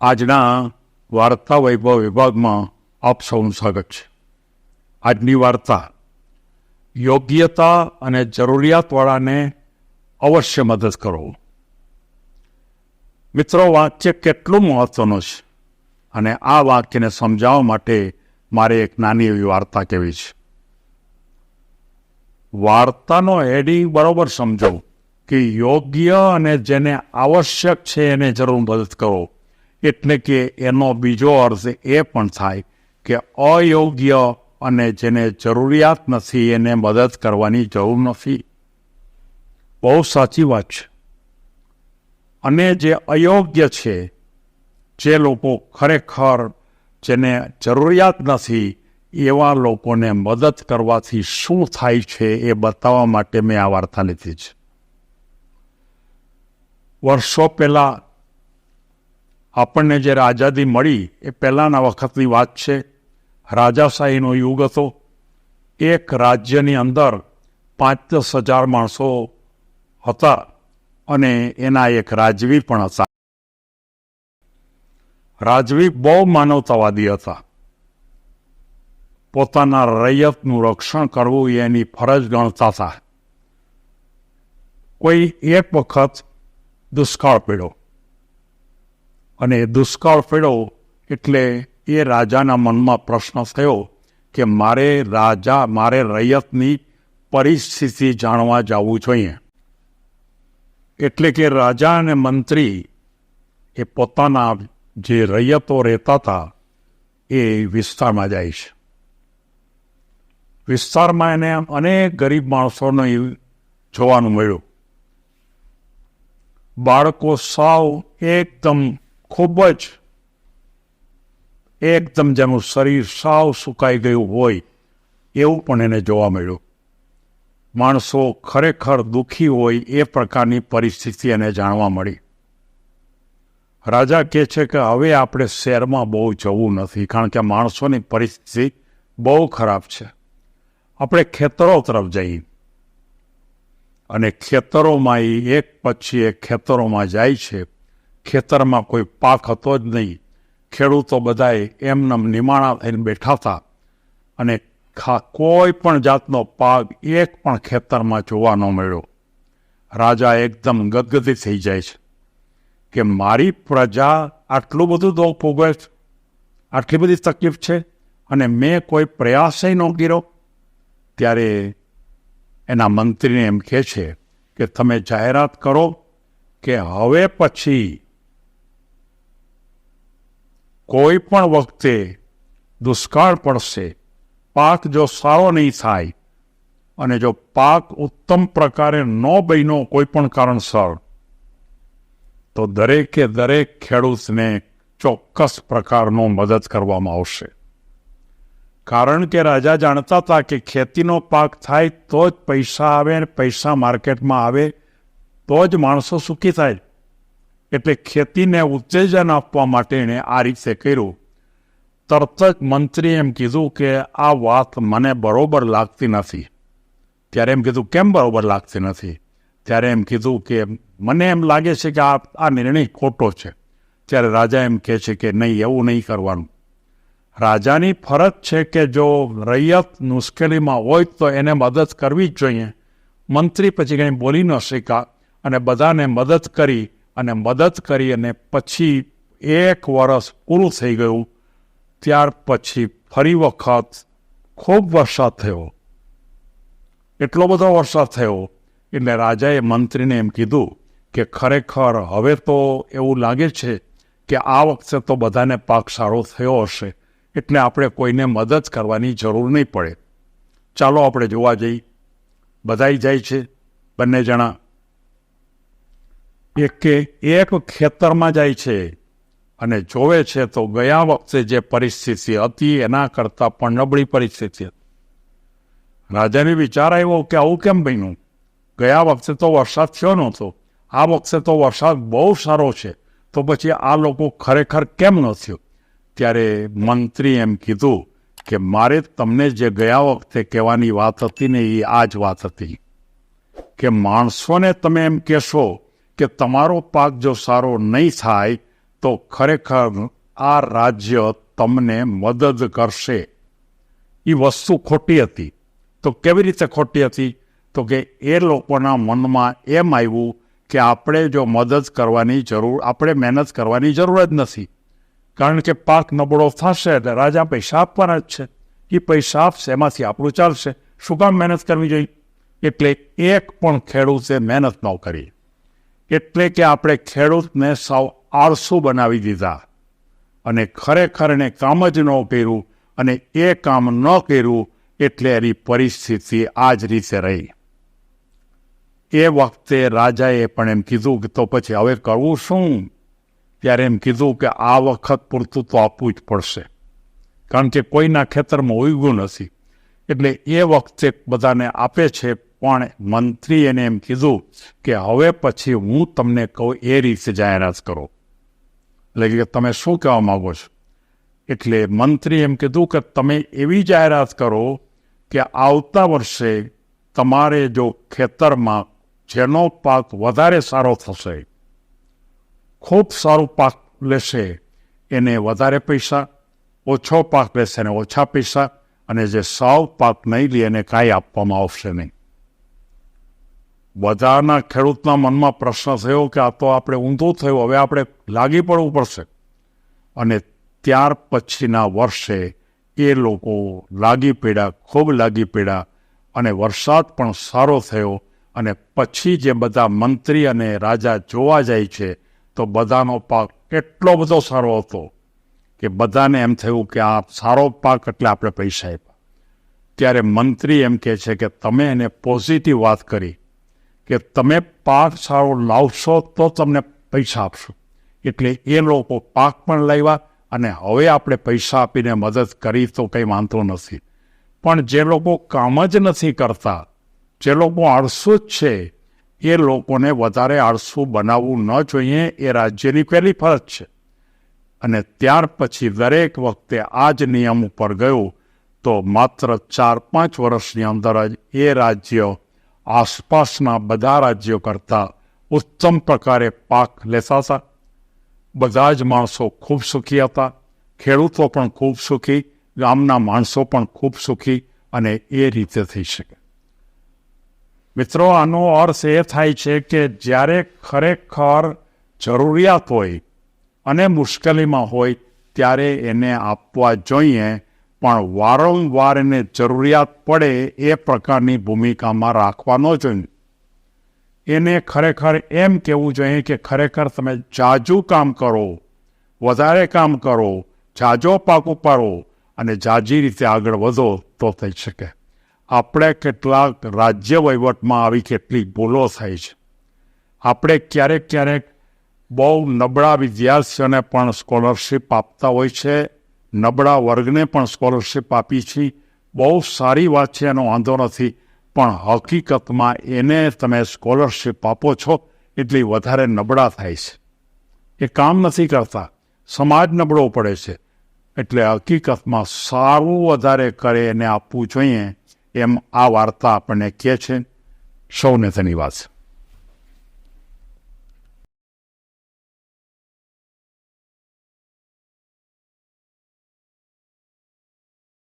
આજના વાર્તા વૈભવ વિભાગમાં આપ સૌનું સ્વાગત છે. આજની વાર્તા યોગ્યતા અને જરૂરિયાતવાળાને અવશ્ય મદદ કરો. મિત્રો વાક્ય કેટલું મહત્વનું છે અને આ વાક્યને સમજાવવા માટે મારે એક નાની એવી વાર્તા કહેવી છે. વાર્તાનો હેડિંગ બરાબર સમજો કે યોગ્ય અને જેને આવશ્યક છે એને જરૂર મદદ કરો. એટલે કે એનો બીજો અર્થ એ પણ થાય કે અયોગ્ય અને જેને જરૂરિયાત નથી એને મદદ કરવાની જરૂર નથી. બહુ સાચી વાત છે. અને જે અયોગ્ય છે, જે લોકો ખરેખર જેને જરૂરિયાત નથી, એવા લોકોને મદદ કરવાથી શું થાય છે એ બતાવવા માટે મેં આ વાર્તા લીધી છે. વર્ષો પહેલાં આપણને જ્યારે આઝાદી મળી એ પહેલાંના વખતની વાત છે. રાજાશાહીનો યુગ હતો. એક રાજ્યની અંદર પાંચ દસ હજાર માણસો હતા અને એના એક રાજવી પણ હતા. રાજવી બહુ માનવતાવાદી હતા. પોતાના રૈયતનું રક્ષણ કરવું એની ફરજ ગણતા હતા. કોઈ એક વખત દુષ્કાળ પડ્યો. અને દુષ્કાળ પડ્યો એટલે એ રાજાના મનમાં પ્રશ્ન થયો કે મારે રાજા, મારે રૈયતની પરિસ્થિતિ જાણવા જવું જોઈએ. એટલે કે રાજા અને મંત્રી એ પોતાના જે રૈયતો રહેતા હતા એ વિસ્તારમાં જાય છે. વિસ્તારમાં એને અનેક ગરીબ માણસોને જોવાનું મળ્યું. બાળકો સાવ એકદમ ખૂબ જ એકદમ જેનું શરીર સાવ સુકાઈ ગયું હોય એવું પણ એને જોવા મળ્યું માણસો ખરેખર દુઃખી હોય એ પ્રકારની પરિસ્થિતિ એને જાણવા મળી રાજા કહે છે કે હવે આપણે શહેરમાં બહુ જવું નથી કારણ કે માણસોની પરિસ્થિતિ બહુ ખરાબ છે આપણે ખેતરો તરફ જઈએ અને ખેતરોમાં એ એક પછી એક ખેતરોમાં જાય છે ખેતરમાં કોઈ પાક હતો જ નહીં. ખેડૂતો બધાએ એમનેમ નિમાણા થઈને બેઠા હતા. અને ખા કોઈ પણ જાતનો પાક એક પણ ખેતરમાં જોવા ન મળ્યો. રાજા એકદમ ગદગદી થઈ જાય છે કે મારી પ્રજા આટલું બધું દુઃખ ભોગવે છે? આટલી બધી તકલીફ છે? અને મેં કોઈ પ્રયાસય ન કર્યો? ત્યારે એના મંત્રીને એમ કહે છે કે તમે જાહેરાત કરો કે હવે પછી કોઈ પણ વખતે દુષ્કાળ પડશે, પાક જો સારો નહીં થાય અને જો પાક ઉત્તમ પ્રકારે ન બન્યો કોઈ પણ કારણસર, તો દરેકે દરેક ખેડૂતને ચોક્કસ પ્રકારનો મદદ કરવામાં આવશે. કારણ કે રાજા જાણતા હતા કે ખેતીનો પાક થાય તો જ પૈસા આવે અને પૈસા માર્કેટમાં આવે, તો જ માણસો સુખી થાય. એટલે ખેતીને ઉત્તેજન આપવા માટે એણે આ રીતે કર્યું. તરત જ મંત્રીએ એમ કીધું કે આ વાત મને બરોબર લાગતી નથી. ત્યારે એમ કીધું, કેમ બરોબર લાગતી નથી? ત્યારે એમ કીધું કે, મને એમ લાગે છે કે આ આ નિર્ણય ખોટો છે. ત્યારે રાજા એમ કહે છે કે, નહીં, એવું નહીં કરવાનું. રાજાની ફરજ છે કે જો રૈયત મુશ્કેલીમાં હોય તો એને મદદ કરવી જ જોઈએ. મંત્રી પછી કંઈ બોલી ન શક્યા અને બધાને મદદ કરી અને મદદ કરી અને પછી એક વર્ષ પૂરું થઈ ગયું, ત્યાર પછી ફરી વખત ખૂબ વરસાદ થયો. એટલો બધો વરસાદ થયો એટલે રાજાએ મંત્રીને એમ કીધું કે ખરેખર હવે તો એવું લાગે છે કે આ વખતે તો બધાને પાક સારો થયો હશે, એટલે આપણે કોઈને મદદ કરવાની જરૂર નહીં પડે. ચાલો આપણે જોવા જઈએ બધાય જાય છે? બંને જણા એક એક ખેતરમાં જાય છે અને જોવે છે તો ગયા વખતે જે પરિસ્થિતિ હતી એના કરતાં પણ નબળી પરિસ્થિતિ હતી. રાજાને વિચાર આવ્યો કે આવું કેમ બન્યું? ગયા વખતે તો વરસાદ થયો નહોતો. આ વખતે તો વરસાદ બહુ સારો છે. તો પછી આ લોકો ખરેખર કેમ ન થયો? ત્યારે મંત્રી એમ કીધું કે મારે તમને જે ગયા વખતે કહેવાની વાત હતી ને એ આ જ વાત હતી. કે માણસોને તમે એમ કહેશો કે તમારો પાક જો સારો નહીં થાય, તો ખરેખર આ રાજ્ય તમને મદદ કરશે. એ વસ્તુ ખોટી હતી. તો કેવી રીતે ખોટી હતી? તો કે એ લોકોના મનમાં એમ આવ્યું કે આપણે જો મદદ કરવાની જરૂર, આપણે મહેનત કરવાની જરૂર જ નથી. કારણ કે પાક નબળો થશે એટલે રાજા પૈસા આપવાના જ છે. એ પૈસા આપશે, એમાંથી આપણું ચાલશે. શું કામ મહેનત કરવી જોઈએ? એટલે એક પણ ખેડૂતે મહેનત ન કરી. એટલે કે આપણે ખેડૂતને સાવ આળસુ બનાવી દીધા અને ખરેખર એને કામ જ ન કર્યું અને એ કામ ન કર્યું એટલે એની પરિસ્થિતિ આ જ રીતે રહી. એ વખતે રાજાએ પણ એમ કીધું કે તો પછી હવે કરવું શું? ત્યારે એમ કીધું કે આ વખત પૂરતું તો આપવું જ પડશે. કારણ કે કોઈના ખેતરમાં ઉગ્યું નથી. એટલે એ વખતે બધાને આપે છે પણ મંત્રી એને એમ કીધું કે હવે પછી હું તમને કહું એ રીતે જાહેરાત કરો. એટલે કે તમે શું કહેવા માગો છો? એટલે મંત્રી એમ કીધું કે તમે એવી જાહેરાત કરો કે આવતા વર્ષે તમારે જો ખેતરમાં જેનો પાક વધારે સારો થશે, ખૂબ સારો પાક લેશે, એને વધારે પૈસા, ઓછો પાક લેશે એને ઓછા પૈસા, અને જે સાવ પાક નહીં લે એને કાંઈ આપવામાં આવશે નહીં. બધાના ખેડૂતના મનમાં પ્રશ્ન થયો કે આ તો આપણે ઊંધું થયું, હવે આપણે લાગી પડવું પડશે. અને ત્યાર પછીના વર્ષે એ લોકો લાગી પડ્યા, ખૂબ લાગી પડ્યા અને વરસાદ પણ સારો થયો અને પછી જે બધા મંત્રી અને રાજા જોવા જાય છે, તો બધાનો પાક એટલો બધો સારો હતો કે બધાને એમ થયું કે આ સારો પાક એટલે આપણે પૈસા આપ્યા. ત્યારે મંત્રી એમ કહે છે કે તમે એને પોઝિટિવ વાત કરી. કે તમે પાક સારો લાવશો તો તમને પૈસા આપશો. એટલે એ લોકો પાક પણ લાવ્યા અને હવે આપણે પૈસા આપીને મદદ કરી તો કંઈ વાંધો નથી. પણ જે લોકો કામ જ નથી કરતા, જે લોકો આળસુ જ છે, એ લોકોને વધારે આળસુ બનાવવું ન જોઈએ, એ રાજ્યની પહેલી ફરજ છે. અને ત્યાર પછી દરેક વખતે આ જ નિયમ ઉપર ગયું, તો માત્ર ચાર પાંચ વર્ષની અંદર જ એ રાજ્ય આસપાસના બધા રાજ્યો કરતાં ઉત્તમ પ્રકારે પાક લેતા હતા બધા જ માણસો ખૂબ સુખી હતા. ખેડૂતો પણ ખૂબ સુખી, ગામના માણસો પણ ખૂબ સુખી અને એ રીતે થઈ શકે. મિત્રો, આનો અર્થ એ થાય છે કે જ્યારે ખરેખર જરૂરિયાત હોય અને મુશ્કેલીમાં હોય, ત્યારે એને આપવા જોઈએ પણ વારંવાર એને જરૂરિયાત પડે એ પ્રકારની ભૂમિકામાં રાખવાનો જોઈએ એને ખરેખર એમ કહેવું જોઈએ કે ખરેખર તમે જાજુ કામ કરો, વધારે કામ કરો, જાજો પાક ઉપાડો અને જાજી રીતે આગળ વધો તો થઈ શકે. આપણે કેટલાક રાજ્ય વહીવટમાં આવી કેટલી ભૂલો થાય છે. આપણે ક્યારેક ક્યારેક બહુ નબળા વિદ્યાર્થીઓને પણ સ્કોલરશિપ આપતા હોય છે નબળા વર્ગને પણ સ્કોલરશિપ આપી છે. બહુ સારી વાત છે, એનો વાંધો નથી. પણ હકીકતમાં એને તમે સ્કોલરશિપ આપો છો, એટલી વધારે નબળા થાય છે. એ કામ નથી કરતા. સમાજ નબળો પડે છે. એટલે હકીકતમાં સારું વધારે કરે એને આપવું જોઈએ, એમ આ વાર્તા આપણને કહે છે. સૌને ધન્યવાદ.